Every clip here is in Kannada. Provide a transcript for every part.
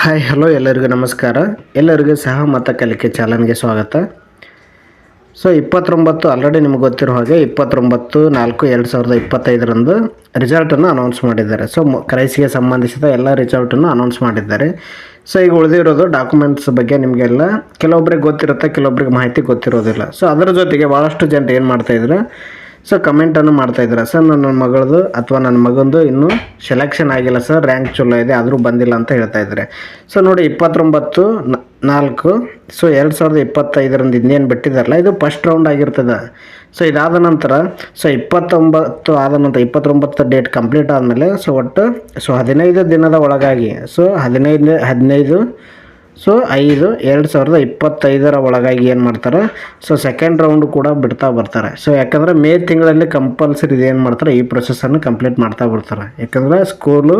ಹಾಯ್ ಹಲೋ ಎಲ್ಲರಿಗೂ ನಮಸ್ಕಾರ. ಎಲ್ಲರಿಗೂ ಸಹ ಮತ ಕಲಿಕೆ ಚಾಲನ್ಗೆ ಸ್ವಾಗತ. ಸೊ ಇಪ್ಪತ್ತೊಂಬತ್ತು ಆಲ್ರೆಡಿ ನಿಮ್ಗೆ ಗೊತ್ತಿರೋ ಹಾಗೆ ಇಪ್ಪತ್ತೊಂಬತ್ತು ನಾಲ್ಕು ಎರಡು ಸಾವಿರದ ಇಪ್ಪತ್ತೈದರಂದು ರಿಸಲ್ಟನ್ನು ಅನೌನ್ಸ್ ಮಾಡಿದ್ದಾರೆ. ಸೊ ಕ್ರೈಸಿಗೆ ಸಂಬಂಧಿಸಿದ ಎಲ್ಲ ರಿಸಲ್ಟನ್ನು ಅನೌನ್ಸ್ ಮಾಡಿದ್ದಾರೆ. ಸೊ ಈಗ ಉಳಿದಿರೋದು ಡಾಕ್ಯುಮೆಂಟ್ಸ್ ಬಗ್ಗೆ ನಿಮಗೆಲ್ಲ ಕೆಲವೊಬ್ರಿಗೆ ಗೊತ್ತಿರುತ್ತೆ, ಕೆಲವೊಬ್ರಿಗೆ ಮಾಹಿತಿ ಗೊತ್ತಿರೋದಿಲ್ಲ. ಸೊ ಅದರ ಜೊತೆಗೆ ಭಾಳಷ್ಟು ಜನರು ಏನು ಮಾಡ್ತಾಯಿದ್ರು ಸೊ ಕಮೆಂಟನ್ನು ಮಾಡ್ತಾ ಇದ್ದಾರೆ? ಸರ್ ನನ್ನ ಮಗಳದು ಅಥವಾ ನನ್ನ ಮಗಂದು ಇನ್ನೂ ಸೆಲೆಕ್ಷನ್ ಆಗಿಲ್ಲ ಸರ್ ರ್ಯಾಂಕ್ ಚಲೋ ಇದೆ, ಆದರೂ ಬಂದಿಲ್ಲ ಅಂತ ಹೇಳ್ತಾ ಇದ್ದಾರೆ. ಸೊ ನೋಡಿ, ಇಪ್ಪತ್ತೊಂಬತ್ತು ನಾಲ್ಕು. ಸೊ ಎರಡು ಸಾವಿರದ ಇಪ್ಪತ್ತೈದರಿಂದ ಇನ್ನೇನು ಬಿಟ್ಟಿದ್ದಾರಲ್ಲ? ಇದು ಫಸ್ಟ್ ರೌಂಡ್ ಆಗಿರ್ತದೆ. ಸೊ ಇದಾದ ನಂತರ ಸೊ ಇಪ್ಪತ್ತೊಂಬತ್ತು ಆದ ನಂತರ, ಇಪ್ಪತ್ತೊಂಬತ್ತು ಡೇಟ್ ಕಂಪ್ಲೀಟ್ ಆದಮೇಲೆ ಸೊ ಒಟ್ಟು ಸೊ ಹದಿನೈದು ದಿನದ ಒಳಗಾಗಿ ಸೊ ಹದಿನೈದು ಹದಿನೈದು ಸೊ ಐದು, ಎರಡು ಸಾವಿರದ ಇಪ್ಪತ್ತೈದರ ಒಳಗಾಗಿ ಏನು ಮಾಡ್ತಾರೆ? ಸೊ ಸೆಕೆಂಡ್ ರೌಂಡ್ ಕೂಡ ಬಿಡ್ತಾ ಬರ್ತಾರೆ. ಸೊ ಯಾಕಂದರೆ ಮೇ ತಿಂಗಳಲ್ಲಿ ಕಂಪಲ್ಸರಿ ಏನು ಮಾಡ್ತಾರೆ? ಈ ಪ್ರೊಸೆಸನ್ನು ಕಂಪ್ಲೀಟ್ ಮಾಡ್ತಾ ಬರ್ತಾರೆ. ಯಾಕಂದರೆ ಸ್ಕೂಲು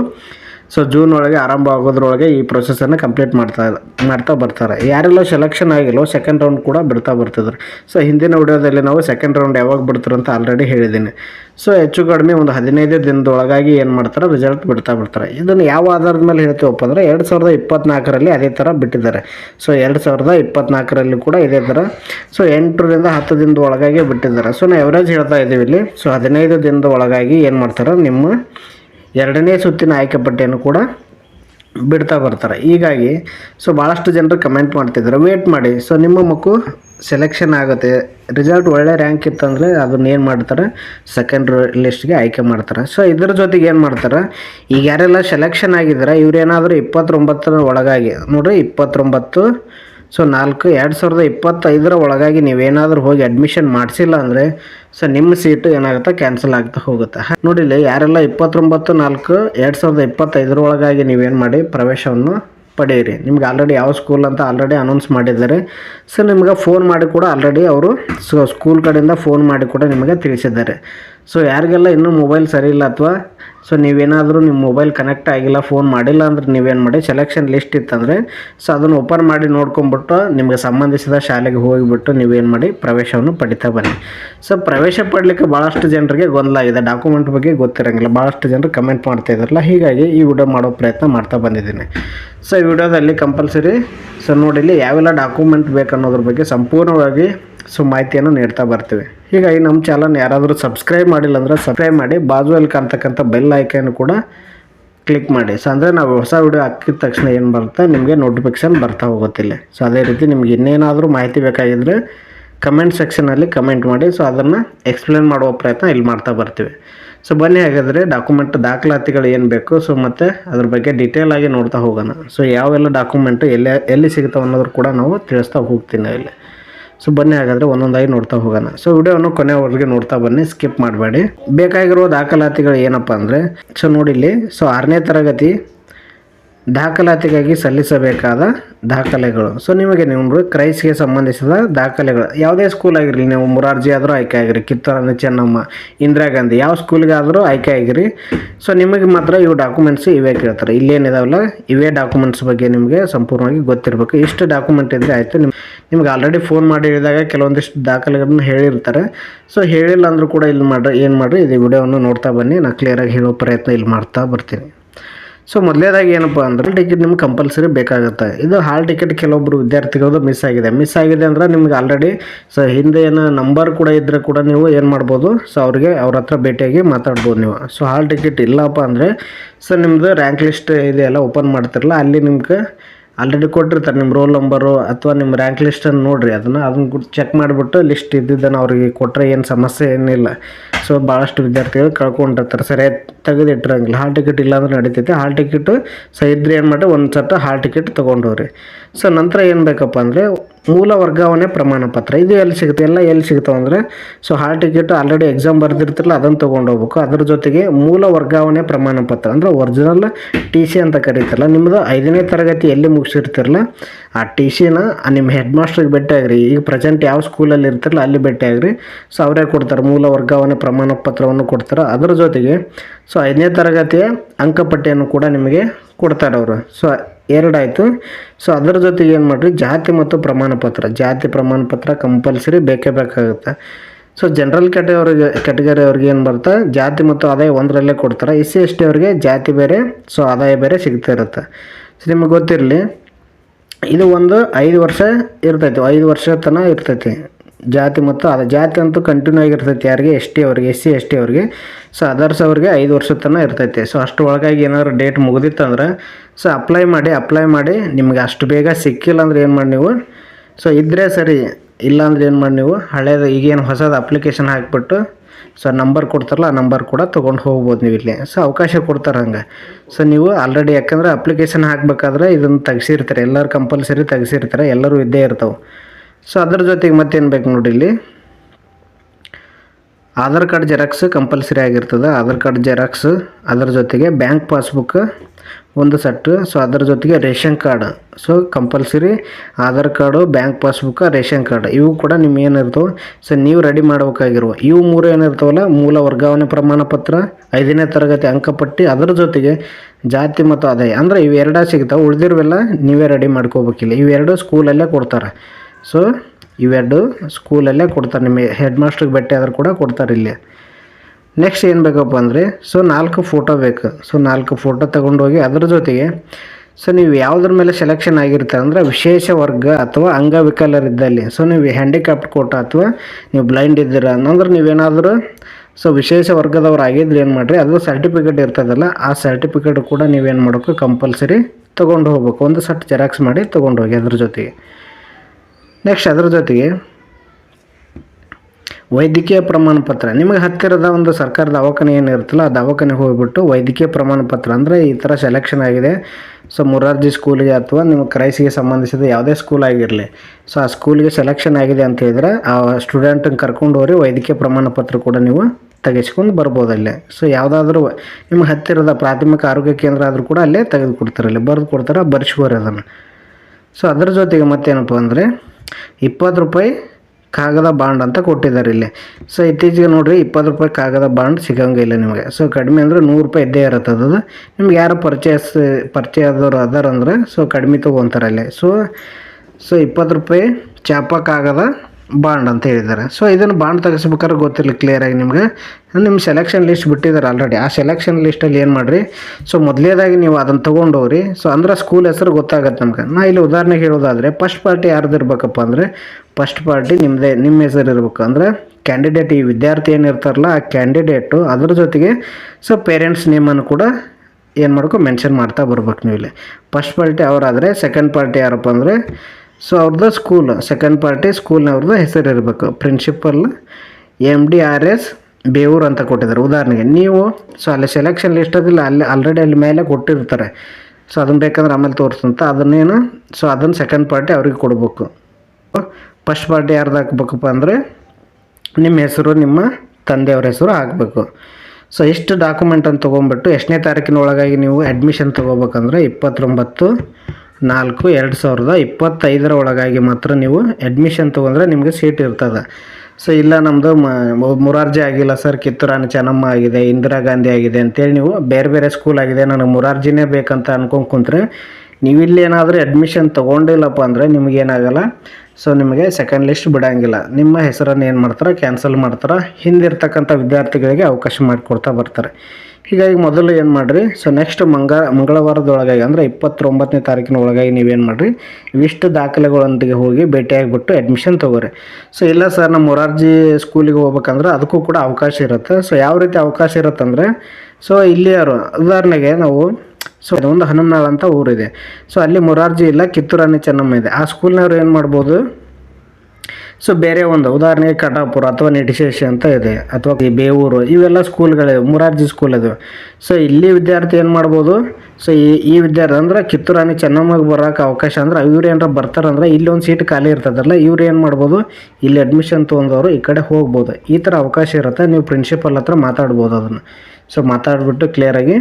ಸೊ ಜೂನ್ ಒಳಗೆ ಆರಂಭ ಆಗೋದ್ರೊಳಗೆ ಈ ಪ್ರೊಸೆಸನ್ನು ಕಂಪ್ಲೀಟ್ ಮಾಡ್ತಾ ಮಾಡ್ತಾ ಬರ್ತಾರೆ. ಯಾರೆಲ್ಲ ಸೆಲೆಕ್ಷನ್ ಆಗಿಲ್ಲೋ ಸೆಕೆಂಡ್ ರೌಂಡ್ ಕೂಡ ಬಿಡ್ತಾ ಬರ್ತಿದ್ರು. ಸೊ ಹಿಂದಿನ ವಿಡಿಯೋದಲ್ಲಿ ನಾವು ಸೆಕೆಂಡ್ ರೌಂಡ್ ಯಾವಾಗ ಬಿಡ್ತಾರೆ ಅಂತ ಆಲ್ರೆಡಿ ಹೇಳಿದ್ದೀನಿ. ಸೊ ಹೆಚ್ಚು ಕಡಿಮೆ ಒಂದು ಹದಿನೈದು ದಿನದೊಳಗಾಗಿ ಏನು ಮಾಡ್ತಾರೆ ರಿಸಲ್ಟ್ ಬಿಡ್ತಾ ಬಿಡ್ತಾರೆ ಇದನ್ನು ಯಾವ ಆಧಾರದ ಮೇಲೆ ಹೇಳ್ತೀವಪ್ಪ ಅಂದರೆ, ಎರಡು ಸಾವಿರದ ಇಪ್ಪತ್ನಾಲ್ಕರಲ್ಲಿ ಅದೇ ಥರ ಬಿಟ್ಟಿದ್ದಾರೆ. ಸೊ ಎರಡು ಸಾವಿರದ ಇಪ್ಪತ್ನಾಲ್ಕರಲ್ಲಿ ಕೂಡ ಇದೇ ಥರ ಸೊ ಎಂಟರಿಂದ ಹತ್ತು ದಿನದ ಒಳಗಾಗಿ ಬಿಟ್ಟಿದ್ದಾರೆ. ಸೊ ನಾವು ಎವರೇಜ್ ಹೇಳ್ತಾ ಇದ್ದೀವಿ ಇಲ್ಲಿ. ಸೊ ಹದಿನೈದು ದಿನದ ಒಳಗಾಗಿ ಏನು ಮಾಡ್ತಾರೆ, ನಿಮ್ಮ ಎರಡನೇ ಸುತ್ತಿನ ಆಯ್ಕೆ ಪಟ್ಟಿಯನ್ನು ಕೂಡ ಬಿಡ್ತಾ ಬರ್ತಾರೆ. ಹೀಗಾಗಿ ಸೊ ಭಾಳಷ್ಟು ಜನರು ಕಮೆಂಟ್ ಮಾಡ್ತಿದ್ದಾರೆ. ವೇಟ್ ಮಾಡಿ. ಸೊ ನಿಮ್ಮ ಮಕ್ಕಳು ಸೆಲೆಕ್ಷನ್ ಆಗುತ್ತೆ. ರಿಸಲ್ಟ್ ಒಳ್ಳೆ ರ್ಯಾಂಕ್ ಇತ್ತಂದರೆ ಅದನ್ನ ಏನು ಮಾಡ್ತಾರೆ? ಸೆಕೆಂಡ್ ಲಿಸ್ಟ್ಗೆ ಆಯ್ಕೆ ಮಾಡ್ತಾರೆ. ಸೊ ಇದ್ರ ಜೊತೆಗೆ ಏನು ಮಾಡ್ತಾರೆ? ಈಗ ಯಾರೆಲ್ಲ ಸೆಲೆಕ್ಷನ್ ಆಗಿದ್ದಾರೆ ಇವ್ರೇನಾದರೂ ಇಪ್ಪತ್ತೊಂಬತ್ತರ ಒಳಗಾಗಿ. ನೋಡಿರಿ, ಇಪ್ಪತ್ತೊಂಬತ್ತು ಸೊ ನಾಲ್ಕು, ಎರಡು ಸಾವಿರದ ಇಪ್ಪತ್ತೈದರ ಒಳಗಾಗಿ ನೀವೇನಾದರೂ ಹೋಗಿ ಅಡ್ಮಿಷನ್ ಮಾಡಿಸಿಲ್ಲ ಅಂದರೆ ಸೊ ನಿಮ್ಮ ಸೀಟು ಏನಾಗುತ್ತೆ ಕ್ಯಾನ್ಸಲ್ ಆಗ್ತಾ ಹೋಗುತ್ತೆ. ನೋಡಿಲ್ಲ, ಯಾರೆಲ್ಲ ಇಪ್ಪತ್ತೊಂಬತ್ತು, ನಾಲ್ಕು, ಎರಡು ಸಾವಿರದ ಇಪ್ಪತ್ತೈದರ ಒಳಗಾಗಿ ನೀವೇನು ಮಾಡಿ ಪ್ರವೇಶವನ್ನು ಪಡೆಯಿರಿ. ನಿಮ್ಗೆ ಆಲ್ರೆಡಿ ಯಾವ ಸ್ಕೂಲ್ ಅಂತ ಆಲ್ರೆಡಿ ಅನೌನ್ಸ್ ಮಾಡಿದ್ದಾರೆ. ಸೊ ನಿಮ್ಗೆ ಫೋನ್ ಮಾಡಿ ಕೂಡ ಆಲ್ರೆಡಿ ಅವರು ಸ್ಕೂಲ್ ಕಡೆಯಿಂದ ಫೋನ್ ಮಾಡಿ ಕೂಡ ನಿಮಗೆ ತಿಳಿಸಿದ್ದಾರೆ. ಸೊ ಯಾರಿಗೆಲ್ಲ ಇನ್ನೂ ಮೊಬೈಲ್ ಸರಿ ಇಲ್ಲ ಅಥವಾ ಸೊ ನೀವೇನಾದರೂ ನಿಮ್ಮ ಮೊಬೈಲ್ ಕನೆಕ್ಟ್ ಆಗಿಲ್ಲ ಫೋನ್ ಮಾಡಿಲ್ಲ ಅಂದ್ರೆ ನೀವೇನು ಮಾಡಿ ಸೆಲೆಕ್ಷನ್ ಲಿಸ್ಟ್ ಇತ್ತಂದರೆ ಸೊ ಅದನ್ನು ಓಪನ್ ಮಾಡಿ ನೋಡ್ಕೊಂಬಿಟ್ಟು ನಿಮಗೆ ಸಂಬಂಧಿಸಿದ ಶಾಲೆಗೆ ಹೋಗಿಬಿಟ್ಟು ನೀವೇನು ಮಾಡಿ, ಪ್ರವೇಶವನ್ನು ಪಡಿತಾ ಬನ್ನಿ. ಸೊ ಪ್ರವೇಶ ಪಡಲಿಕ್ಕೆ ಭಾಳಷ್ಟು ಜನರಿಗೆ ಗೊಂದಲ ಇದೆ ಡಾಕ್ಯುಮೆಂಟ್ ಬಗ್ಗೆ ಗೊತ್ತಿರೋಂಗಿಲ್ಲ. ಭಾಳಷ್ಟು ಜನರು ಕಮೆಂಟ್ ಮಾಡ್ತಾ ಇದ್ದಾರಲ್ಲ, ಹೀಗಾಗಿ ಈ ವಿಡಿಯೋ ಮಾಡೋ ಪ್ರಯತ್ನ ಮಾಡ್ತಾ ಬಂದಿದ್ದೀನಿ. ಸೊ ಈ ವಿಡಿಯೋದಲ್ಲಿ ಕಂಪಲ್ಸರಿ ಸೊ ನೋಡಿ ಇಲ್ಲಿ ಯಾವೆಲ್ಲ ಡಾಕ್ಯುಮೆಂಟ್ ಬೇಕನ್ನೋದ್ರ ಬಗ್ಗೆ ಸಂಪೂರ್ಣವಾಗಿ ಸೊ ಮಾಹಿತಿಯನ್ನು ನೀಡ್ತಾ ಬರ್ತೀವಿ. ಹೀಗಾಗಿ ನಮ್ಮ ಚಾನಲ್ ಯಾರಾದರೂ ಸಬ್ಸ್ಕ್ರೈಬ್ ಮಾಡಿಲ್ಲ ಅಂದರೆ ಸಬ್ಸ್ಕ್ರೈಬ್ ಮಾಡಿ ಬಾಜುವಲ್ಲಿ ಕಾಣ್ತಕ್ಕಂಥ ಬೆಲ್ ಐಕನ್ ಕೂಡ ಕ್ಲಿಕ್ ಮಾಡಿ. ಸೊ ಅಂದರೆ ನಾವು ಹೊಸ ವಿಡಿಯೋ ಹಾಕಿದ ತಕ್ಷಣ ಏನು ಬರುತ್ತೆ? ನಿಮಗೆ ನೋಟಿಫಿಕೇಷನ್ ಬರ್ತಾ ಹೋಗುತ್ತಿಲ್ಲ. ಸೊ ಅದೇ ರೀತಿ ನಿಮ್ಗೆ ಇನ್ನೇನಾದರೂ ಮಾಹಿತಿ ಬೇಕಾಗಿದ್ದರೆ ಕಮೆಂಟ್ ಸೆಕ್ಷನಲ್ಲಿ ಕಮೆಂಟ್ ಮಾಡಿ. ಸೊ ಅದನ್ನು ಎಕ್ಸ್ಪ್ಲೇನ್ ಮಾಡುವ ಪ್ರಯತ್ನ ಇಲ್ಲಿ ಮಾಡ್ತಾ ಬರ್ತೀವಿ. ಸೊ ಬನ್ನಿ ಹಾಗಾದರೆ ಡಾಕ್ಯುಮೆಂಟ್ ದಾಖಲಾತಿಗಳು ಏನು ಬೇಕು? ಸೊ ಮತ್ತು ಅದ್ರ ಬಗ್ಗೆ ಡೀಟೇಲ್ ಆಗಿ ನೋಡ್ತಾ ಹೋಗೋಣ. ಸೊ ಯಾವೆಲ್ಲ ಡಾಕ್ಯುಮೆಂಟು ಎಲ್ಲಿ ಎಲ್ಲಿ ಸಿಗುತ್ತವೆ ಅನ್ನೋದ್ರು ಕೂಡ ನಾವು ತಿಳಿಸ್ತಾ ಹೋಗ್ತೀನಿ ಇಲ್ಲಿ. ಸೊ ಬನ್ನಿ ಹಾಗಾದರೆ ಒಂದೊಂದಾಗಿ ನೋಡ್ತಾ ಹೋಗೋಣ. ಸೊ ವಿಡಿಯೋವನ್ನು ಕೊನೆವರೆಗೆ ನೋಡ್ತಾ ಬನ್ನಿ, ಸ್ಕಿಪ್ ಮಾಡಬೇಡಿ. ಬೇಕಾಗಿರುವ ದಾಖಲಾತಿಗಳು ಏನಪ್ಪ ಅಂದರೆ, ಸೊ ನೋಡಿಲ್ಲಿ ಸೊ ಆರನೇ ತರಗತಿ ದಾಖಲಾತಿಗಾಗಿ ಸಲ್ಲಿಸಬೇಕಾದ ದಾಖಲೆಗಳು. ಸೊ ನಿಮಗೆ ನೀವು ಕ್ರೈಸ್ಗೆ ಸಂಬಂಧಿಸಿದ ದಾಖಲೆಗಳು. ಯಾವುದೇ ಸ್ಕೂಲ್ ಆಗಿರಲಿ, ನೀವು ಮುರಾರ್ಜಿ ಆದರೂ ಆಯ್ಕೆ ಆಗಿರಿ. ಕಿತ್ತೂರಾಣಿ ಚೆನ್ನಮ್ಮ ಇಂದಿರಾ ಗಾಂಧಿ ಯಾವ ಸ್ಕೂಲ್ಗೆ ಆದರೂ ಆಯ್ಕೆ ಆಗಿರಿ. ಸೊ ನಿಮಗೆ ಮಾತ್ರ ಇವು ಡಾಕ್ಯುಮೆಂಟ್ಸ್ ಇವೇ ಕೇಳ್ತಾರೆ. ಇಲ್ಲೇನಿದಾವಲ್ಲ, ಇವೇ ಡಾಕ್ಯುಮೆಂಟ್ಸ್ ಬಗ್ಗೆ ನಿಮಗೆ ಸಂಪೂರ್ಣವಾಗಿ ಗೊತ್ತಿರಬೇಕು. ಇಷ್ಟು ಡಾಕ್ಯುಮೆಂಟ್ ಇದ್ದರೆ ಆಯಿತು. ನಿಮ್ಮ ನಿಮ್ಗೆ ಆಲ್ರೆಡಿ ಫೋನ್ ಮಾಡಿ ಹೇಳಿದಾಗ ಕೆಲವೊಂದಿಷ್ಟು ದಾಖಲೆಗಳನ್ನ ಹೇಳಿರ್ತಾರೆ. ಸೊ ಹೇಳಿಲ್ಲ ಅಂದರೂ ಕೂಡ ಇಲ್ಲಿ ಮಾಡ್ರಿ, ಏನು ಮಾಡಿರಿ, ಇದು ವಿಡಿಯೋವನ್ನು ನೋಡ್ತಾ ಬನ್ನಿ. ನಾನು ಕ್ಲಿಯರಾಗಿ ಹೇಳೋ ಪ್ರಯತ್ನ ಇಲ್ಲಿ ಮಾಡ್ತಾ ಬರ್ತೀನಿ. ಸೊ ಮೊದಲೇದಾಗಿ ಏನಪ್ಪ ಅಂದ್ರೆ ಟಿಕೆಟ್ ನಿಮ್ಗೆ ಕಂಪಲ್ಸರಿ ಬೇಕಾಗುತ್ತೆ. ಇದು ಹಾಲ್ ಟಿಕೆಟ್ ಕೆಲವೊಬ್ಬರು ವಿದ್ಯಾರ್ಥಿಗಳದ್ದು ಮಿಸ್ ಆಗಿದೆ. ಮಿಸ್ ಆಗಿದೆ ಅಂದ್ರೆ ನಿಮ್ಗೆ ಆಲ್ರೆಡಿ ಸೊ ಹಿಂದೆ ಏನೋ ನಂಬರ್ ಕೂಡ ಇದ್ದರೆ ಕೂಡ ನೀವು ಏನು ಮಾಡ್ಬೋದು? ಸೊ ಅವ್ರಿಗೆ ಅವ್ರ ಹತ್ರ ಭೇಟಿಯಾಗಿ ಮಾತಾಡ್ಬೋದು ನೀವು. ಸೊ ಹಾಲ್ ಟಿಕೆಟ್ ಇಲ್ಲಪ್ಪ ಅಂದರೆ ಸೊ ನಿಮ್ಮದು ರ್ಯಾಂಕ್ ಲಿಸ್ಟ್ ಇದೆಯಲ್ಲ ಓಪನ್ ಮಾಡ್ತಿರಲ್ಲ ಅಲ್ಲಿ ನಿಮ್ಗೆ ಆಲ್ರೆಡಿ ಕೊಟ್ಟಿರ್ತಾರೆ ನಿಮ್ಮ ರೋಲ್ ನಂಬರು ಅಥವಾ ನಿಮ್ಮ ರ್ಯಾಂಕ್ ಲಿಸ್ಟನ್ನು ನೋಡಿರಿ, ಅದನ್ನು ಅದನ್ನು ಚೆಕ್ ಮಾಡಿಬಿಟ್ಟು ಲಿಸ್ಟ್ ಇದ್ದಿದ್ದನ್ನು ಅವ್ರಿಗೆ ಕೊಟ್ಟರೆ ಏನು ಸಮಸ್ಯೆ ಏನಿಲ್ಲ. ಸೊ ಭಾಳಷ್ಟು ವಿದ್ಯಾರ್ಥಿಗಳು ಕಳ್ಕೊಂಡಿರ್ತಾರೆ. ಸರಿಯಾಗಿ ತೆಗೆದಿಟ್ಟಿರಂಗಿಲ್ಲ. ಹಾಲ್ ಟಿಕೆಟ್ ಇಲ್ಲಾಂದ್ರೆ ನಡೀತೈತೆ. ಹಾಲ್ ಟಿಕೆಟು ಸಹ ಇದ್ರೆ ಏನು ಮಾಡಿ ಒಂದು ಸತ ಹಾಲ್ ಟಿಕೆಟ್ ತೊಗೊಂಡವ್ರಿ ಸೊ ನಂತರ ಏನು ಬೇಕಪ್ಪ ಅಂದರೆ ಮೂಲ ವರ್ಗಾವಣೆ ಪ್ರಮಾಣ ಪತ್ರ. ಇದು ಎಲ್ಲಿ ಸಿಗುತ್ತೆ? ಎಲ್ಲ ಎಲ್ಲಿ ಸಿಗ್ತಾವೆ ಅಂದರೆ so hall ticket already exam ಬರೆದಿರ್ತಿರಲ್ಲ ಅದನ್ನು ತೊಗೊಂಡು ಹೋಗ್ಬೇಕು. ಅದ್ರ ಜೊತೆಗೆ ಮೂಲ ವರ್ಗಾವಣೆ ಪ್ರಮಾಣ ಪತ್ರ, ಅಂದರೆ ಒರಿಜಿನಲ್ ಟಿ ಸಿ ಅಂತ ಕರೀತಾರಲ್ಲ ನಿಮ್ಮದು ಐದನೇ ತರಗತಿ ಎಲ್ಲಿ ಮುಗಿಸಿರ್ತಿರಲ್ಲ, ಆ ಟಿ ಸಿನ ನಿಮ್ಮ ಹೆಡ್ ಮಾಸ್ಟ್ರಿಗೆ ಭೇಟಿಯಾಗ್ರಿ ಈಗ ಪ್ರೆಸೆಂಟ್ ಯಾವ ಸ್ಕೂಲಲ್ಲಿ ಇರ್ತಿರಲ್ಲ, ಅಲ್ಲಿ ಭೇಟಿಯಾಗ್ರಿ ಸೊ ಅವರೇ ಕೊಡ್ತಾರೆ ಮೂಲ ವರ್ಗಾವಣೆ ಪ್ರಮಾಣ ಪತ್ರವನ್ನು ಕೊಡ್ತಾರೆ. ಅದರ ಜೊತೆಗೆ ಸೊ ಐದನೇ ತರಗತಿಯ ಅಂಕಪಟ್ಟಿಯನ್ನು ಕೂಡ ನಿಮಗೆ ಕೊಡ್ತಾರೆ ಅವರು. ಸೊ ಎರಡಾಯಿತು. ಸೊ ಅದರ ಜೊತೆಗೆ ಏನು ಮಾಡಿರಿ? ಜಾತಿ ಮತ್ತು ಪ್ರಮಾಣ ಪತ್ರ. ಜಾತಿ ಪ್ರಮಾಣ ಪತ್ರ ಕಂಪಲ್ಸರಿ ಬೇಕೇ ಬೇಕಾಗುತ್ತೆ. ಸೊ ಜನರಲ್ ಕ್ಯಾಟಗರಿಗೆ ಕ್ಯಾಟಗರಿ ಅವ್ರಿಗೆ ಏನು ಬರುತ್ತೆ? ಜಾತಿ ಮತ್ತು ಆದಾಯ ಒಂದರಲ್ಲೇ ಕೊಡ್ತಾರೆ. ಎಸ್ ಸಿ ಎಸ್ ಟಿ ಅವ್ರಿಗೆ ಜಾತಿ ಬೇರೆ ಸೊ ಆದಾಯ ಬೇರೆ ಸಿಗ್ತಾ ಇರುತ್ತೆ. ಸೊ ನಿಮಗೆ ಗೊತ್ತಿರಲಿ, ಇದು ಒಂದು ಐದು ವರ್ಷ ಇರ್ತೈತಿ. ಐದು ವರ್ಷ ತನಕ ಇರ್ತೈತಿ. ಜಾತಿ ಮತ್ತು, ಅದು ಜಾತಿ ಅಂತೂ ಕಂಟಿನ್ಯೂ ಆಗಿರ್ತೈತಿ ಯಾರಿಗೆ? ಎಸ್ ಟಿ ಅವ್ರಿಗೆ, ಎಸ್ ಸಿ, ಎಸ್ ಟಿ ಅವ್ರಿಗೆ. ಸೊ ಅದರ್ಸ್ ಅವ್ರಿಗೆ ಐದು ವರ್ಷ ತನಕ ಇರ್ತೈತಿ. ಸೊ ಅಷ್ಟು ಒಳಗಾಗಿ ಏನಾದ್ರು ಡೇಟ್ ಮುಗಿದಿತ್ತಂದ್ರೆ ಸೊ ಅಪ್ಲೈ ಮಾಡಿ ಅಪ್ಲೈ ಮಾಡಿ, ನಿಮ್ಗೆ ಅಷ್ಟು ಬೇಗ ಸಿಕ್ಕಿಲ್ಲ ಅಂದ್ರೆ ಏನು ಮಾಡಿ ನೀವು? ಸೊ ಇದ್ದರೆ ಸರಿ ಇಲ್ಲಾಂದ್ರೆ ಏನು ಮಾಡಿ ನೀವು? ಹಳೇದು ಈಗೇನು ಹೊಸದು ಅಪ್ಲಿಕೇಶನ್ ಹಾಕ್ಬಿಟ್ಟು ಸೊ ನಂಬರ್ ಕೊಡ್ತಾರಲ್ಲ, ಆ ನಂಬರ್ ಕೂಡ ತೊಗೊಂಡು ಹೋಗ್ಬೋದು ನೀವು ಇಲ್ಲಿ. ಸೊ ಅವಕಾಶ ಕೊಡ್ತಾರೆ ಹಂಗೆ. ಸೊ ನೀವು ಆಲ್ರೆಡಿ ಯಾಕಂದ್ರೆ ಅಪ್ಲಿಕೇಶನ್ ಹಾಕ್ಬೇಕಾದ್ರೆ ಇದನ್ನು ತೆಗ್ಸಿರ್ತಾರೆ. ಎಲ್ಲರೂ ಕಂಪಲ್ಸರಿ ತೆಗ್ಸಿರ್ತಾರೆ. ಎಲ್ಲರೂ ಇದ್ದೇ ಇರ್ತಾವೆ. ಸೊ ಅದ್ರ ಜೊತೆಗೆ ಮತ್ತೇನು ಬೇಕು ನೋಡಿ ಇಲ್ಲಿ? ಆಧಾರ್ ಕಾರ್ಡ್ ಜೆರಾಕ್ಸ್ ಕಂಪಲ್ಸರಿ ಆಗಿರ್ತದೆ. ಆಧಾರ್ ಕಾರ್ಡ್ ಜೆರಾಕ್ಸ್ ಅದರ ಜೊತೆಗೆ ಬ್ಯಾಂಕ್ ಪಾಸ್ಬುಕ್ ಒಂದು ಸೆಟ್ ಸೊ ಅದರ ಜೊತೆಗೆ ration card so compulsory Aadhaar card bank passbook ration card ಇವು ಕೂಡ ನಿಮ್ಮ ಏನಿರ್ತವೆ? ಸೊ ನೀವು ರೆಡಿ ಮಾಡಬೇಕಾಗಿರುವ. ಇವು ಮೂರು ಏನಿರ್ತಾವಲ್ಲ? ಮೂಲ ವರ್ಗಾವಣೆ ಪ್ರಮಾಣ ಪತ್ರ, ಐದನೇ ತರಗತಿ ಅಂಕಪಟ್ಟಿ ಅದರ ಜೊತೆಗೆ ಜಾತಿ ಮತ್ತು ಆದಾಯ. ಅಂದರೆ ಇವೆರಡ ಸಿಗ್ತಾವೆ. ಉಳಿದಿರುವೆಲ್ಲ ನೀವೇ ರೆಡಿ ಮಾಡ್ಕೋಬೇಕಿಲ್ಲ. ಇವೆರಡು ಸ್ಕೂಲಲ್ಲೇ ಕೊಡ್ತಾರೆ. ಸೊ ಇವೆರಡು ಸ್ಕೂಲಲ್ಲೇ ಕೊಡ್ತಾರೆ, ನಿಮಗೆ ಹೆಡ್ ಮಾಸ್ಟ್ರಿಗೆ ಭೇಟಿ ಆದರೂ ಕೂಡ ಕೊಡ್ತಾರೆ ಇಲ್ಲಿ. ನೆಕ್ಸ್ಟ್ ಏನು ಬೇಕಪ್ಪ ಅಂದರೆ ಸೊ ನಾಲ್ಕು ಫೋಟೋ ಬೇಕು. ಸೊ ನಾಲ್ಕು ಫೋಟೋ ತೊಗೊಂಡೋಗಿ ಅದ್ರ ಜೊತೆಗೆ ಸೊ ನೀವು ಯಾವುದ್ರ ಮೇಲೆ ಸೆಲೆಕ್ಷನ್ ಆಗಿರ್ತಾರೆ ಅಂದರೆ ವಿಶೇಷ ವರ್ಗ ಅಥವಾ ಅಂಗವಿಕಲರಿದ್ದಲ್ಲಿ ಸೊ ನೀವು ಹ್ಯಾಂಡಿಕ್ಯಾಪ್ಟ್ ಕೋಟ ಅಥವಾ ನೀವು ಬ್ಲೈಂಡ್ ಇದ್ದೀರಾ ಅಂದ್ರೆ ನೀವೇನಾದರೂ ಸೊ ವಿಶೇಷ ವರ್ಗದವ್ರು ಆಗಿದ್ರೆ ಏನು ಮಾಡಿರಿ, ಅದು ಸರ್ಟಿಫಿಕೇಟ್ ಇರ್ತದಲ್ಲ, ಆ ಸರ್ಟಿಫಿಕೇಟ್ ಕೂಡ ನೀವೇನು ಮಾಡಬೇಕು ಕಂಪಲ್ಸರಿ ತೊಗೊಂಡು ಹೋಗ್ಬೇಕು. ಒಂದು ಸಟ್ ಜೆರಾಕ್ಸ್ ಮಾಡಿ ತೊಗೊಂಡು ಹೋಗಿ ಅದ್ರ ಜೊತೆಗೆ. ನೆಕ್ಸ್ಟ್ ಅದ್ರ ಜೊತೆಗೆ ವೈದ್ಯಕೀಯ ಪ್ರಮಾಣ ಪತ್ರ ನಿಮಗೆ ಹತ್ತಿರದ ಒಂದು ಸರ್ಕಾರದ ದವಾಖಾನೆ ಏನಿರುತ್ತಲ್ಲ ಆ ದವಾಖಾನೆಗೆ ಹೋಗಿಬಿಟ್ಟು ವೈದ್ಯಕೀಯ ಪ್ರಮಾಣ ಪತ್ರ ಅಂದರೆ ಈ ಥರ ಸೆಲೆಕ್ಷನ್ ಆಗಿದೆ. ಸೊ ಮುರಾರ್ಜಿ ಸ್ಕೂಲಿಗೆ ಅಥವಾ ನಿಮ್ಮ ಕ್ರೈಸಿಗೆ ಸಂಬಂಧಿಸಿದ ಯಾವುದೇ ಸ್ಕೂಲ್ ಆಗಿರಲಿ. ಸೊ ಆ ಸ್ಕೂಲಿಗೆ ಸೆಲೆಕ್ಷನ್ ಆಗಿದೆ ಅಂತ ಹೇಳಿದ್ರೆ ಆ ಸ್ಟೂಡೆಂಟನ್ನು ಕರ್ಕೊಂಡು ಹೋಗಿ ವೈದ್ಯಕೀಯ ಪ್ರಮಾಣ ಪತ್ರ ಕೂಡ ನೀವು ತೆಗೆಸ್ಕೊಂಡು ಬರ್ಬೋದು ಅಲ್ಲೇ ಸೊ ಯಾವುದಾದ್ರೂ ನಿಮ್ಮ ಹತ್ತಿರದ ಪ್ರಾಥಮಿಕ ಆರೋಗ್ಯ ಕೇಂದ್ರ ಆದರೂ ಕೂಡ ಅಲ್ಲೇ ತೆಗೆದುಕೊಡ್ತಾರೆ ಅಲ್ಲಿ ಬರೆದು ಕೊಡ್ತಾರೆ ಬರ್ಸ್ಕೋರಿ ಅದನ್ನು. ಸೊ ಅದ್ರ ಜೊತೆಗೆ ಮತ್ತೇನಪ್ಪ ಅಂದರೆ ಇಪ್ಪತ್ತು ರೂಪಾಯಿ ಕಾಗದ ಬಾಂಡ್ ಅಂತ ಕೊಟ್ಟಿದ್ದಾರೆ ಇಲ್ಲಿ. ಸೊ ಇತ್ತೀಚೆಗೆ ನೋಡಿರಿ ಇಪ್ಪತ್ತು ರೂಪಾಯಿ ಕಾಗದ ಬಾಂಡ್ ಸಿಗಂಗಿಲ್ಲ ನಿಮಗೆ. ಸೊ ಕಡಿಮೆ ಅಂದರೆ ನೂರು ರೂಪಾಯಿ ಇದ್ದೇ ಇರುತ್ತೆ ಅದು. ನಿಮ್ಗೆ ಯಾರು ಪರ್ಚೇಸ್ ಪರಿಚಯ ಆದವರು ಅದಾರಂದ್ರೆ ಅಂದರೆ ಸೊ ಕಡಿಮೆ ತೊಗೊತಾರೆ ಅಲ್ಲಿ. ಸೊ ಸೊ ಇಪ್ಪತ್ತು ರೂಪಾಯಿ ಚಾಪ ಕಾಗದ ಬಾಂಡ್ ಅಂತ ಹೇಳಿದ್ದಾರೆ. ಸೊ ಇದನ್ನು ಬಾಂಡ್ ತೆಗೆಸ್ಬೇಕಾದ್ರೆ ಗೊತ್ತಿರಲಿ ಕ್ಲಿಯರಾಗಿ ನಿಮಗೆ. ನಿಮ್ಮ ಸೆಲೆಕ್ಷನ್ ಲಿಸ್ಟ್ ಬಿಟ್ಟಿದ್ದಾರೆ ಆಲ್ರೆಡಿ ಆ ಸೆಲೆಕ್ಷನ್ ಲಿಸ್ಟಲ್ಲಿ ಏನು ಮಾಡಿರಿ? ಸೊ ಮೊದಲೇದಾಗಿ ನೀವು ಅದನ್ನು ತೊಗೊಂಡೋಗ್ರಿ. ಸೊ ಅಂದ್ರೆ ಸ್ಕೂಲ್ ಹೆಸರು ಗೊತ್ತಾಗತ್ತೆ ನಮ್ಗೆ. ನಾ ಇಲ್ಲಿ ಉದಾಹರಣೆ ಹೇಳೋದಾದರೆ ಫಸ್ಟ್ ಪಾರ್ಟಿ ಯಾರ್ದು ಇರಬೇಕಪ್ಪ ಅಂದರೆ ಫಸ್ಟ್ ಪಾರ್ಟಿ ನಿಮ್ಮದೇ ನಿಮ್ಮ ಹೆಸರು ಇರಬೇಕು. ಅಂದರೆ ಕ್ಯಾಂಡಿಡೇಟ್ ಈ ವಿದ್ಯಾರ್ಥಿ ಏನಿರ್ತಾರಲ್ಲ ಆ ಕ್ಯಾಂಡಿಡೇಟು ಅದ್ರ ಜೊತೆಗೆ ಸೊ ಪೇರೆಂಟ್ಸ್ ನೇಮನ್ನು ಕೂಡ ಏನು ಮಾಡ್ಕೊ ಮೆನ್ಷನ್ ಮಾಡ್ತಾ ಬರ್ಬೇಕು ನೀವು ಇಲ್ಲಿ. ಫಸ್ಟ್ ಪಾರ್ಟಿ ಅವರಾದರೆ ಸೆಕೆಂಡ್ ಪಾರ್ಟಿ ಯಾರಪ್ಪ ಅಂದರೆ ಸೊ ಅವ್ರದ್ದು ಸ್ಕೂಲ್ ಸೆಕೆಂಡ್ ಪಾರ್ಟಿ ಸ್ಕೂಲ್ನವ್ರದ್ದು ಹೆಸರು ಇರಬೇಕು principal M D R S Bevoor ಅಂತ ಕೊಟ್ಟಿದ್ದಾರೆ. ಉದಾಹರಣೆಗೆ, ನೀವು ಸೊ ಅಲ್ಲಿ ಸೆಲೆಕ್ಷನ್ ಲಿಸ್ಟದಲ್ಲಿ ಅಲ್ಲಿ ಆಲ್ರೆಡಿ ಅಲ್ಲಿ ಮೇಲೆ ಕೊಟ್ಟಿರ್ತಾರೆ. ಸೊ ಅದನ್ನು ಬೇಕಂದ್ರೆ ಆಮೇಲೆ ತೋರಿಸ್ತಂತ. ಅದನ್ನೇನು ಸೊ ಅದನ್ನು ಸೆಕೆಂಡ್ ಪಾರ್ಟಿ ಅವ್ರಿಗೆ ಕೊಡಬೇಕು. ಫಸ್ಟ್ ಪಾರ್ಟಿ ಯಾರ್ದು ಹಾಕ್ಬೇಕಪ್ಪ ಅಂದರೆ, ನಿಮ್ಮ ಹೆಸರು, ನಿಮ್ಮ ತಂದೆಯವ್ರ ಹೆಸರು ಹಾಕಬೇಕು. ಸೊ ಇಷ್ಟು ಡಾಕ್ಯುಮೆಂಟನ್ನು ತೊಗೊಂಬಿಟ್ಟು ಎಷ್ಟನೇ ತಾರೀಕಿನ ಒಳಗಾಗಿ ನೀವು ಅಡ್ಮಿಷನ್ ತೊಗೋಬೇಕಂದ್ರೆ, ಇಪ್ಪತ್ತೊಂಬತ್ತು ನಾಲ್ಕು, ಎರಡು ಸಾವಿರದ ಇಪ್ಪತ್ತೈದರ ಒಳಗಾಗಿ ಮಾತ್ರ ನೀವು ಅಡ್ಮಿಷನ್ ತೊಗೊಂಡ್ರೆ ನಿಮಗೆ ಸೀಟ್ ಇರ್ತದೆ. ಸೊ ಇಲ್ಲ ನಮ್ಮದು ಮುರಾರ್ಜಿ ಆಗಿಲ್ಲ ಸರ್ ಕಿತ್ತೂರಾಣಿ ಚೆನ್ನಮ್ಮ ಆಗಿದೆ, ಇಂದಿರಾ ಗಾಂಧಿ ಆಗಿದೆ ಅಂತೇಳಿ ನೀವು ಬೇರೆ ಬೇರೆ ಸ್ಕೂಲ್ ಆಗಿದೆ. ನನಗೆ ಮುರಾರ್ಜಿನೇ ಬೇಕಂತ ಅನ್ಕೊಂಡು ಕುಂತ್ರೆ ನೀವು ಇಲ್ಲಿ ಏನಾದರೂ ಅಡ್ಮಿಷನ್ ತೊಗೊಂಡಿಲ್ಲಪ್ಪ ಅಂದರೆ ನಿಮಗೇನಾಗಲ್ಲ ಸೊ ನಿಮಗೆ ಸೆಕೆಂಡ್ ಲಿಸ್ಟ್ ಬಿಡೋಂಗಿಲ್ಲ. ನಿಮ್ಮ ಹೆಸರನ್ನು ಏನು ಮಾಡ್ತಾರೆ ಕ್ಯಾನ್ಸಲ್ ಮಾಡ್ತಾರೆ, ಹಿಂದಿರ್ತಕ್ಕಂಥ ವಿದ್ಯಾರ್ಥಿಗಳಿಗೆ ಅವಕಾಶ ಮಾಡಿಕೊಡ್ತಾ ಬರ್ತಾರೆ. ಹೀಗಾಗಿ ಮೊದಲು ಏನು ಮಾಡಿರಿ? ಸೊ ನೆಕ್ಸ್ಟ್ ಮಂಗ ಮಂಗಳವಾರದೊಳಗಾಗಿ ಅಂದರೆ ಇಪ್ಪತ್ತೊಂಬತ್ತನೇ ತಾರೀಕಿನ ಒಳಗಾಗಿ ನೀವೇನು ಮಾಡಿರಿ? ಇವಿಷ್ಟು ದಾಖಲೆಗಳೊಂದಿಗೆ ಹೋಗಿ ಭೇಟಿಯಾಗಿಬಿಟ್ಟು ಅಡ್ಮಿಷನ್ ತೊಗೋರಿ. ಸೊ ಇಲ್ಲ ಸರ್ ನಮ್ಮ ಮೊರಾರ್ಜಿ ಸ್ಕೂಲಿಗೆ ಹೋಗ್ಬೇಕಂದ್ರೆ ಅದಕ್ಕೂ ಕೂಡ ಅವಕಾಶ ಇರುತ್ತೆ. ಸೊ ಯಾವ ರೀತಿ ಅವಕಾಶ ಇರುತ್ತಂದರೆ ಸೊ ಇಲ್ಲಿ ಅವರು ಉದಾಹರಣೆಗೆ ನಾವು ಸೊ ಒಂದು ಹನುಮನಾಳ್ ಅಂತ ಊರಿದೆ. ಸೊ ಅಲ್ಲಿ ಮೊರಾರ್ಜಿ ಇಲ್ಲ ಕಿತ್ತೂರಾಣಿ ಚೆನ್ನಮ್ಮ ಇದೆ. ಆ ಸ್ಕೂಲ್ನವ್ರು ಏನು ಮಾಡ್ಬೋದು? ಸೊ ಬೇರೆ ಒಂದು ಉದಾಹರಣೆಗೆ ಕಟಾಪುರ ಅಥವಾ ನಿಟಿಶೇಷಿ ಅಂತ ಇದೆ. ಅಥವಾ ಈ ಬೇವೂರು, ಇವೆಲ್ಲ ಸ್ಕೂಲ್ಗಳಿವೆ ಮುರಾರ್ಜಿ ಸ್ಕೂಲ್ ಇದು ಸೊ ಇಲ್ಲಿ ವಿದ್ಯಾರ್ಥಿ ಏನು ಮಾಡ್ಬೋದು? ಸೊ ಈ ಈ ವಿದ್ಯಾರ್ಥಿ ಅಂದ್ರೆ ಕಿತ್ತೂರಾಣಿ ಚೆನ್ನಮ್ಮಗೆ ಬರೋಕೆ ಅವಕಾಶ ಅಂದ್ರೆ ಇವ್ರು ಏನಾರ ಬರ್ತಾರಂದ್ರೆ ಇಲ್ಲಿ ಒಂದು ಸೀಟ್ ಖಾಲಿ ಇರ್ತದಲ್ಲ, ಇವ್ರು ಏನು ಮಾಡ್ಬೋದು? ಇಲ್ಲಿ ಅಡ್ಮಿಷನ್ ತೊಗೊಂಡವರು ಈ ಕಡೆ ಹೋಗ್ಬೋದು. ಈ ಥರ ಅವಕಾಶ ಇರುತ್ತೆ, ನೀವು ಪ್ರಿನ್ಸಿಪಲ್ ಹತ್ರ ಮಾತಾಡ್ಬೋದು ಅದನ್ನು. ಸೊ ಮಾತಾಡಿಬಿಟ್ಟು ಕ್ಲಿಯರಾಗಿ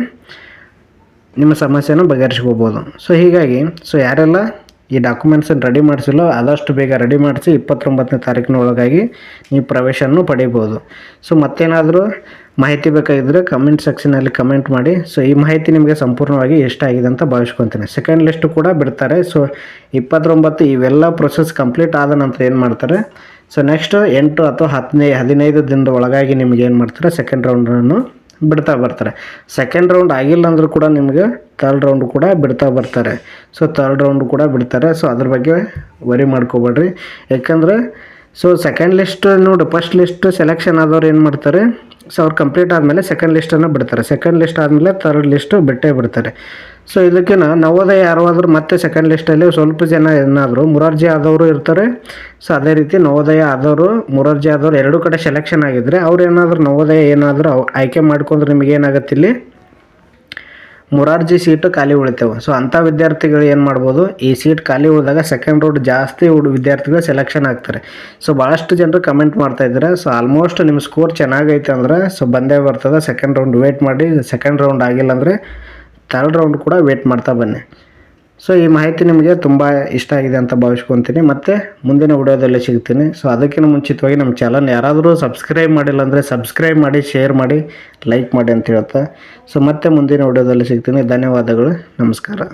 ನಿಮ್ಮ ಸಮಸ್ಯೆನ ಬಗೆಹರಿಸ್ಕೋಬೋದು. ಸೊ ಹೀಗಾಗಿ ಸೊ ಯಾರೆಲ್ಲ ಈ ಡಾಕ್ಯುಮೆಂಟ್ಸನ್ನು ರೆಡಿ ಮಾಡಿಸಿಲ್ಲ, ಆದಷ್ಟು ಬೇಗ ರೆಡಿ ಮಾಡಿಸಿ ಇಪ್ಪತ್ತೊಂಬತ್ತನೇ ತಾರೀಕಿನ ಒಳಗಾಗಿ ನೀವು ಪ್ರವೇಶವನ್ನು ಪಡಿಬೋದು. ಸೊ ಮತ್ತೇನಾದರೂ ಮಾಹಿತಿ ಬೇಕಾಗಿದ್ದರೆ ಕಮೆಂಟ್ ಸೆಕ್ಷನಲ್ಲಿ ಕಮೆಂಟ್ ಮಾಡಿ. ಸೊ ಈ ಮಾಹಿತಿ ನಿಮಗೆ ಸಂಪೂರ್ಣವಾಗಿ ಇಷ್ಟ ಆಗಿದೆ ಅಂತ ಭಾವಿಸ್ಕೊತೀನಿ. ಸೆಕೆಂಡ್ ಲಿಸ್ಟು ಕೂಡ ಬಿಡ್ತಾರೆ. ಸೊ ಇಪ್ಪತ್ತೊಂಬತ್ತು ಇವೆಲ್ಲ ಪ್ರೊಸೆಸ್ ಕಂಪ್ಲೀಟ್ ಆದ ನಂತರ ಏನು ಮಾಡ್ತಾರೆ? ಸೊ ನೆಕ್ಸ್ಟ್ ಎಂಟು ಅಥವಾ ಹದಿನೈದು ಹದಿನೈದು ದಿನದ ಒಳಗಾಗಿ ನಿಮ್ಗೆ ಏನು ಮಾಡ್ತಾರೆ? ಸೆಕೆಂಡ್ ರೌಂಡನ್ನು ಬಿಡ್ತಾ ಬರ್ತಾರೆ. ಸೆಕೆಂಡ್ ರೌಂಡ್ ಆಗಿಲ್ಲ ಅಂದರೂ ಕೂಡ ನಿಮಗೆ ತರ್ಡ್ ರೌಂಡ್ ಕೂಡ ಬಿಡ್ತಾ ಬರ್ತಾರೆ. ಸೊ ತರ್ಡ್ ರೌಂಡ್ ಕೂಡ ಬಿಡ್ತಾರೆ. ಸೊ ಅದ್ರ ಬಗ್ಗೆ ವರಿ ಮಾಡ್ಕೋಬೇಡ್ರಿ. ಯಾಕಂದ್ರೆ ಸೊ ಸೆಕೆಂಡ್ ಲಿಸ್ಟ್ ನೋಡಿ ಫಸ್ಟ್ ಲಿಸ್ಟ್ ಸೆಲೆಕ್ಷನ್ ಆದವ್ರು ಏನು ಮಾಡ್ತಾರೆ? ಸೊ ಅವ್ರು ಕಂಪ್ಲೀಟ್ ಆದಮೇಲೆ ಸೆಕೆಂಡ್ ಲಿಸ್ಟನ್ನು ಬಿಡ್ತಾರೆ. ಸೆಕೆಂಡ್ ಲಿಸ್ಟ್ ಆದಮೇಲೆ ತರ್ಡ್ ಲಿಸ್ಟು ಬಿಟ್ಟೇ ಬಿಡ್ತಾರೆ. ಸೊ ಇದಕ್ಕಿನ್ನ ನವೋದಯ ಯಾರಾದರೂ ಮತ್ತೆ ಸೆಕೆಂಡ್ ಲಿಸ್ಟಲ್ಲಿ ಸ್ವಲ್ಪ ಜನ ಏನಾದರೂ, ಮುರಾರ್ಜಿ ಆದವರು ಇರ್ತಾರೆ. ಸೊ ಅದೇ ರೀತಿ ನವೋದಯ ಆದವರು ಮುರಾರ್ಜಿ ಆದವರು ಎರಡೂ ಕಡೆ ಸೆಲೆಕ್ಷನ್ ಆಗಿದ್ದರೆ ಅವ್ರು ಏನಾದರೂ ನವೋದಯ ಏನಾದರೂ ಆಯ್ಕೆ ಮಾಡ್ಕೊಂಡ್ರೆ ನಿಮಗೆ ಏನಾಗುತ್ತೆ ಮುರಾರ್ಜಿ ಸೀಟು ಖಾಲಿ ಉಳಿತೇವೆ. ಸೊ ಅಂಥ ವಿದ್ಯಾರ್ಥಿಗಳು ಏನು ಮಾಡ್ಬೋದು, ಈ ಸೀಟ್ ಖಾಲಿ ಉಳಿದಾಗ ಸೆಕೆಂಡ್ ರೌಂಡ್ ಜಾಸ್ತಿ ಹುಡು ವಿದ್ಯಾರ್ಥಿಗಳು ಸೆಲೆಕ್ಷನ್ ಆಗ್ತಾರೆ. ಸೊ ಭಾಳಷ್ಟು ಜನರು ಕಮೆಂಟ್ ಮಾಡ್ತಾ ಇದ್ದಾರೆ. ಸೊ ಆಲ್ಮೋಸ್ಟ್ ನಿಮ್ಮ ಸ್ಕೋರ್ ಚೆನ್ನಾಗೈತೆ ಅಂದ್ರೆ ಸೊ ಬಂದೇ ಬರ್ತದೆ. ಸೆಕೆಂಡ್ ರೌಂಡ್ ವೇಟ್ ಮಾಡಿ ಸೆಕೆಂಡ್ ರೌಂಡ್ ಆಗಿಲ್ಲ ಅಂದರೆ ಥರ್ಡ್ ರೌಂಡ್ ಕೂಡ ವೇಟ್ ಮಾಡ್ತಾ ಬನ್ನಿ. ಸೊ ಈ ಮಾಹಿತಿ ನಿಮಗೆ ತುಂಬ ಇಷ್ಟ ಆಗಿದೆ ಅಂತ ಭಾವಿಸ್ಕೊತೀನಿ. ಮತ್ತು ಮುಂದಿನ ವಿಡಿಯೋದಲ್ಲಿ ಸಿಗ್ತೀನಿ. ಸೊ ಅದಕ್ಕಿಂತ ಮುಂಚಿತವಾಗಿ ನಮ್ಮ ಚಾನಲ್ ಯಾರಾದರೂ ಸಬ್ಸ್ಕ್ರೈಬ್ ಮಾಡಿಲ್ಲ ಅಂದರೆ ಸಬ್ಸ್ಕ್ರೈಬ್ ಮಾಡಿ ಶೇರ್ ಮಾಡಿ ಲೈಕ್ ಮಾಡಿ ಅಂತ ಹೇಳ್ತಾ. ಸೊ ಮತ್ತೆ ಮುಂದಿನ ವಿಡಿಯೋದಲ್ಲಿ ಸಿಗ್ತೀನಿ. ಧನ್ಯವಾದಗಳು. ನಮಸ್ಕಾರ.